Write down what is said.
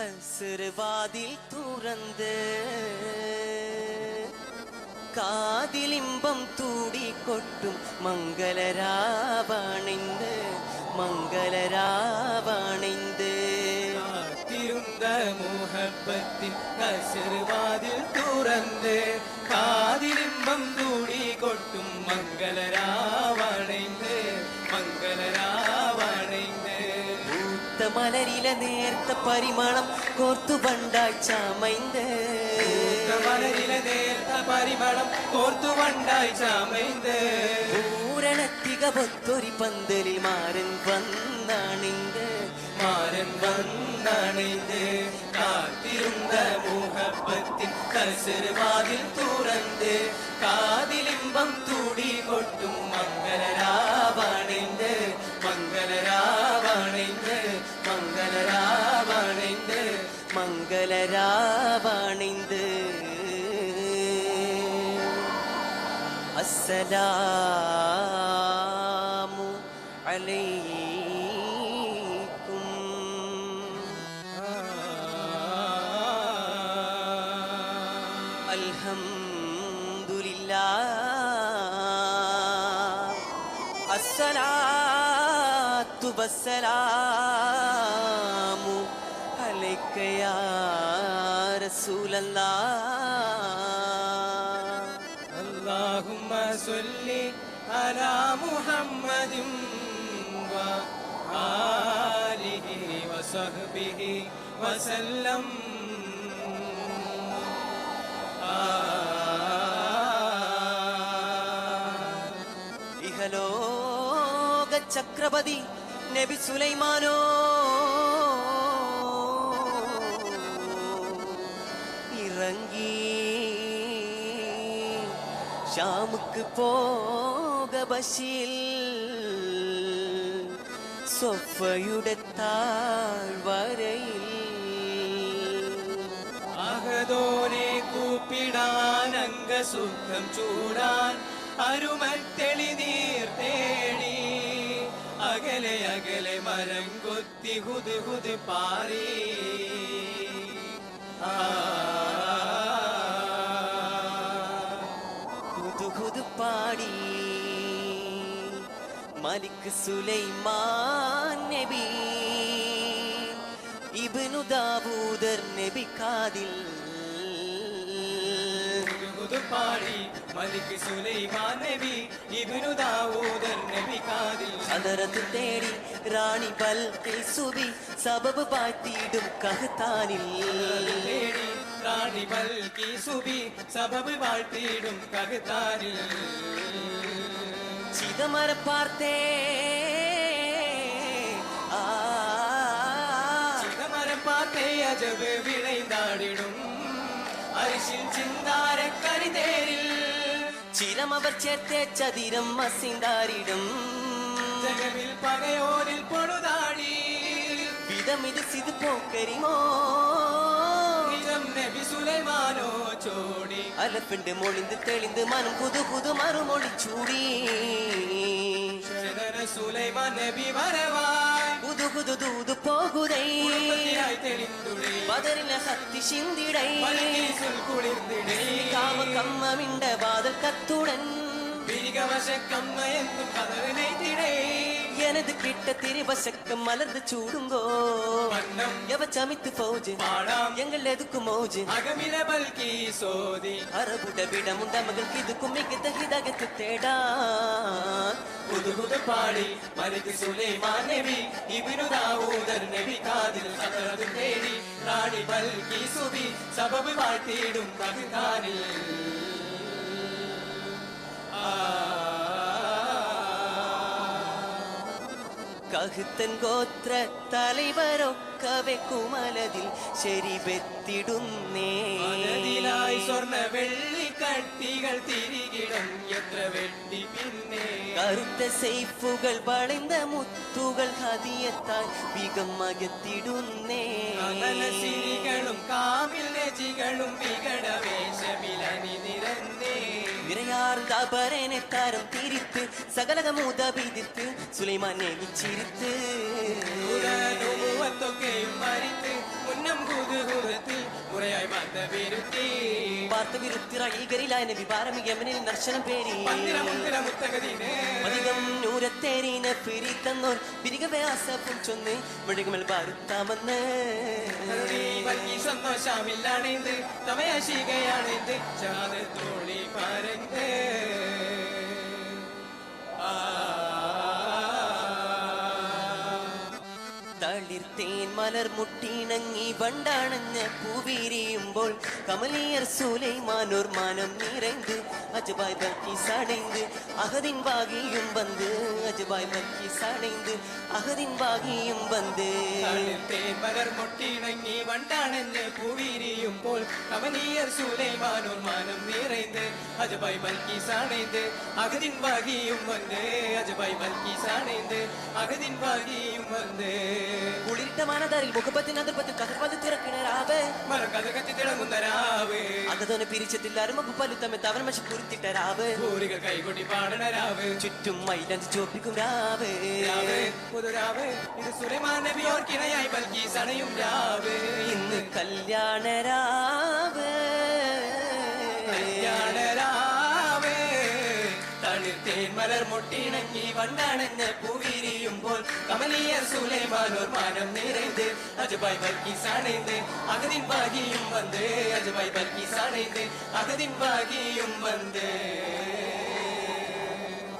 தன் சிறுவாதில் துறந்து காதிலிம்பம் தூடி கொட்டும் மங்களராவணைந்து மங்களராவணைந்து. காத்திருந்த முகப்பத்தின் கசிறுவாதில் துறந்து காதிலிம்பம் தூடி கொட்டும் மங்களரா മലരില നേർത്ത പരിമളം കോർത്തു പണ്ടാഴ്ചമൈന്ത് മലരില നേർത്ത പരിമളം കോർത്തു പണ്ടാഴ്ചമൈന്ത് പൂരണത്തിക പൊത്തൊരു പന്തലിൽ മാരൻ വന്നാണിങ്ക് മാരൻ വന്നാണിങ്ക് കാത്തിരുന്ന മോഹപ്പത്തിൻ കസരുവാതിൽ തുറന്ന് കാതിലിമ്പം തൂടി കൊട്ടും മംഗളരാവണിന്ത് അസലാമു അലൈക്കും. അൽഹംദുലില്ലാ അസ്സലാത്തു വസ്സലാമു അലൈക യാ റസൂലല്ലാഹ് اللهم صل على محمد وآله وصحبه وسلم ഇഹലോക ചക്രപതി നബി സുലൈമാനോ ഇറങ്ങി. ഷാമുക്ക് പോക ബശിൽ സൊഫയുടെ താഴ്വരയിൽ. അഹദോനെ കൂപ്പിടാൻ അംഗസുഖം ചൂടാൻ അരുമത്തെളി നീർ തേടി. അകലെ അകലെ മരം കൊത്തി ഹുത് ഹുത് പാറി. ആ മലിക് സുലൈമാൻ നബി ഇബ്നു ദാവൂദർ നബി കാതിൽ പാടി മലിക് സുലൈമാൻ നബി ഇബ്നു ദാവൂദൻ നബി കാതിൽ അതരത്ത് തേടി റാണി ബൽ സുബി സബബ് പാറ്റിയിടും കഹ്താനിൽ തേടി റാണി ബൽക്കി സുബി സബബ് വാഴ്ത്തിയിടും കഹത്താനിൽ ചിതമര പാർത്തേ ആ ചിതമരം പാത്തേ விளைந்தாடிடும் വിളൈന്താടിടും. അരിശിൽ கரிதேரில் ചിരമവർ ചേർത്തേ ചതിരം മസിന്താരിടും ജഗമിൽ പകയോരിൽ പൊടുതാടി. വിധമിത് സിത് പോക്കരിമോ? നിജം നബി സുലൈമാനോ ചോടി. അലപ്പിണ്ട് മൊളിന്ത് തെളിന്ത് മനം പുതു പുതു മറുമൊളി ചൂടി. നബി പുതു പുതു ദൂതു പോകുതൈ. പതറിന സത്തി ചിന്തിടൈ. കാമ കമ്മമിണ്ട വാതൽ കത്തുടൻ. കമ്മ എന്നും കതറിനെ തിടേ எனது கிட்ட திரிப சக்க மலர்ந்து சூடுங்கோ. எவ சமைத்து போஜு? எங்கள் எதுக்கு மோஜு? அகமிரபல்கி சோதி. அரபுட விடம் உண்ட மகள் இதுக்கும் மிகுந்த ஹிதகத்து தேடா. புது புது பாடி மலிக்கு சுலைமான் நெவி இபினு தாவூதர் நெவி காதில் சகலது தேடி. ராணி பல்கி சுபி சபபு வாழ்த்திடும் தகுதானில் കഹുത്തൻ ഗോത്ര തലവരൊക്കവെ കുമലതിൽ ശരിവെത്തിടുന്നേ മനതിലായി സ്വർണ വെള്ളി കട്ടികൾ തിരികിടം എത്ര വെട്ടി പിന്നെ. കറുത്ത സേഫുകൾ വളർന്ന മുത്തുകൾ ഹതിയത്താൽ വികം മകത്തിടുന്നേ കാമിൽ രചികളും വികട വേഷമിലനി നിരന്നേ யார் தபரேன தரம் பிரித்து சகலகம் உதவிதித்து சுலைமானே சிரித்து தொகையும் மறித்து முன்னம் குது குதத்தில் முறையாய் வந்த விருத்தி. പാർത്ത വിരുത്തിറയികരിലായ നബി പാരമി യമനിൽ ദർശനം പേരി. അധികം നൂരത്തേരീന പിരി തന്നോർ പിരികവ്യാസപ്പും ചൊന്ന് വിഴുകുമൽ പാരുത്താമെന്ന്. കരുണി വൽകി സന്തോഷമില്ലാണിത് തമയശികയാണിത് ചാതത്തോളി പരന്ന് കളിർത്തേൻ മലർ മുട്ടിണങ്ങി വണ്ടാണഞ്ഞ പൂവിരിയുമ്പോൾ കമലിയർ സൂലൈമാനോർ മാനം നിറൈந்து அஜபாய் பல்கி சடைந்து அகதின் பாகியும் வந்து அஜபாய் பல்கி சடைந்து அகதின் பாகியும் வந்து மலர் மொட்டிணங்கி வண்டாணென்று புவிரியும் போல் கமலியர் சூலைமானோர் மானம் நிறைந்து அஜபாய் பல்கி சடைந்து அகதின் பாகியும் வந்து அஜபாய் பல்கி சடைந்து அகதின் பாகியும் வந்து കുളിരിട്ട മാനതാരിൽ മുഖപ്പത്തിൻ അതിർപ്പത്തിൽ കഥപ്പത് തിറക്കിണരാവ് മറക്കഥ കത്തി തിളങ്ങുന്ന രാവ് അകതോനെ പിരിച്ചതിൽ അരുമപ്പ് പലുത്തമ്മ തവൻ മശി കുരുത്തിട്ട രാവ് പൂരികൾ കൈകൊട്ടി പാടണ രാവ് ചുറ്റും മൈലഞ്ച് ചോപ്പിക്കും രാവേ. രാവ് പുതുരാവ് ഇത് സുലൈമാൻ നബി ഓർക്കിണയായി ബൽക്കി സണയും രാവേ. ഇന്ന് കല്യാണ രാവ് മഞ്ഞിൽ വണ്ണാണെന്ന് പൂവിരിയുമ്പോൾ കമലിയ സുലൈമാനോർ മാനം നിറയ്ത് അജബായ് ബൽക്കീസാണേന്ത് അകതിൻ ഭാഗിയും വന്ന്. അജബായ് ബൽക്കീസാണേന്ത് അകതിൻ ഭാഗിയും വന്ന്.